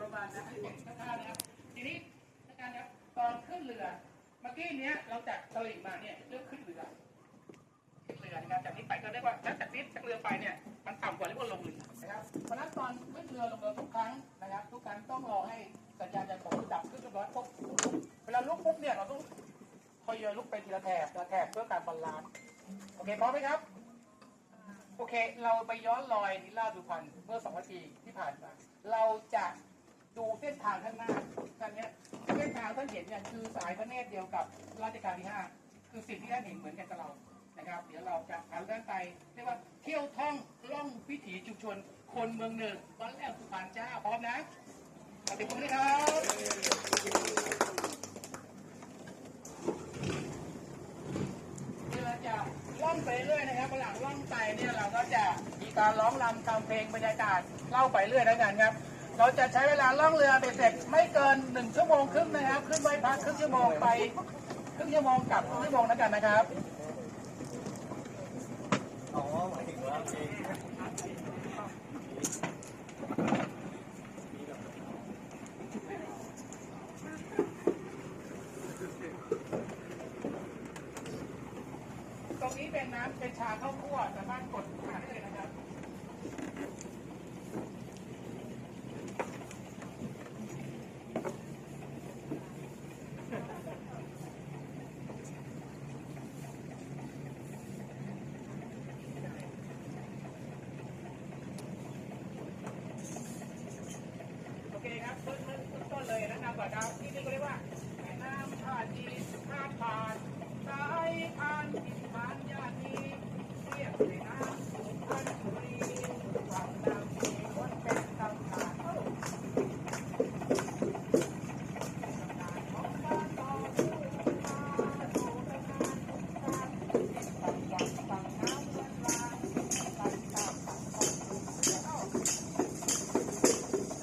ประมาณนะทีนี้อาจารย์ครับตอนขึ้นเรือเมื่อกี้เนี้ยเราจากตลิ่งมาเนี่ยเรื่องขึ้นเรือขึ้นเรือนะครับจากนี้ไปก็เรียกว่าแล้วจากนี้จากเรือไปเนี่ยมันต่ำกว่าที่กว่ลงเรือนะครับเพราะนั้นตอนขึ้นเรือลงเรือทุกครั้งนะครับ ทุกครั้งต้องรอให้สัญญาณจากผมดับขึ้นเรียบร้อยปุ๊บเวลาลุกปุ๊บเนี่ยเราต้องคอยเรืลุกไปทีละแถบทีละแถบเพื่อการบาลานซ์โอเคพร้อมไหมครับ โอเค เราไปย้อนรอยนิลาสุพรรณเมื่อสองนาทีที่ผ่านมา เราจะดูเส้นทางข้างหน้าท่านเนี้ยเส้นทางท่านเห็นเนี่ยคือสายพระเนตรเดียวกับราชการที่ห้าคือสิ่งที่ท่านเห็นเหมือนกันกับเรา นะครับ เดี๋ยวเราจะพาท่านไปเรียกว่าเที่ยวท่องล่องวิถีชุมชน คนเมืองหนึ่งวันแรกสุพรรณจ้าพร้อมนะขอบคุณนะครับเดี๋ยวเราจะล่องไปเรื่อย ตั้งไปเนี่ยเราก็จะมีการร้องรำทำเพลงบรรยากาศเล่าไปเรื่อยแล้วกันครับ เราจะใช้เวลาล่องเรือเป็ดเสร็จไม่เกินหนึ่งชั่วโมงครึ่งนะครับ ขึ้นไปพักครึ่งชั่วโมงไปครึ่งชั่วโมงกลับครึ่งชั่วโมงแล้วกันนะครับอ๋อหมายถึงว่า ตรงนี้เป็นน้ำเป็นชาข้าวคั่วสามารถกดหาได้เลยนะครับโอเคครับเพิ่มเพิ่มต้นเลยนะครับบ่าวดาวที่